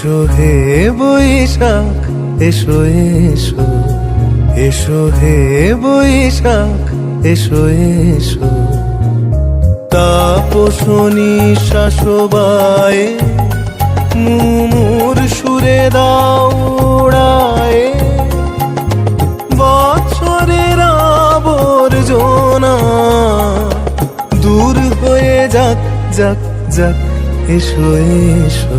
এসো হে বৈশাখ, এসো এসো। এসো হে বৈশাখ, এসো এসো। তাপসনী শাসবায়ে, মুমুর সুরে দাউড়ায় বছরের আবর্জনা দূর হয়ে যাক যাক যাক, এসো এসো।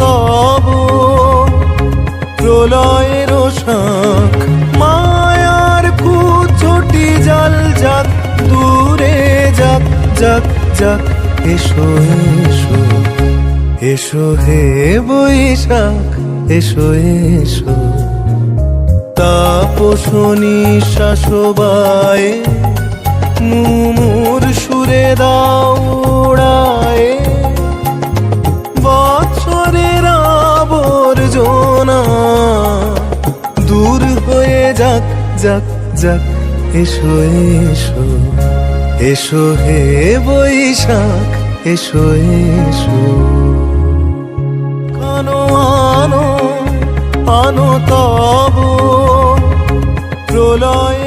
তব প্রলয়ের শাখ মায়ার কুচটি জল যাক, দূরে যাক যাক যাক, এসো এসো এসো হে বৈশাখ, এসো এসো। তাপসনী শাসবায়ে মুমুর সুরে দাউড়ায় যাক যাক এসো এসো এসো হে বৈশাখ এসো এসো। আনো আনো আনো তব প্রলয়ের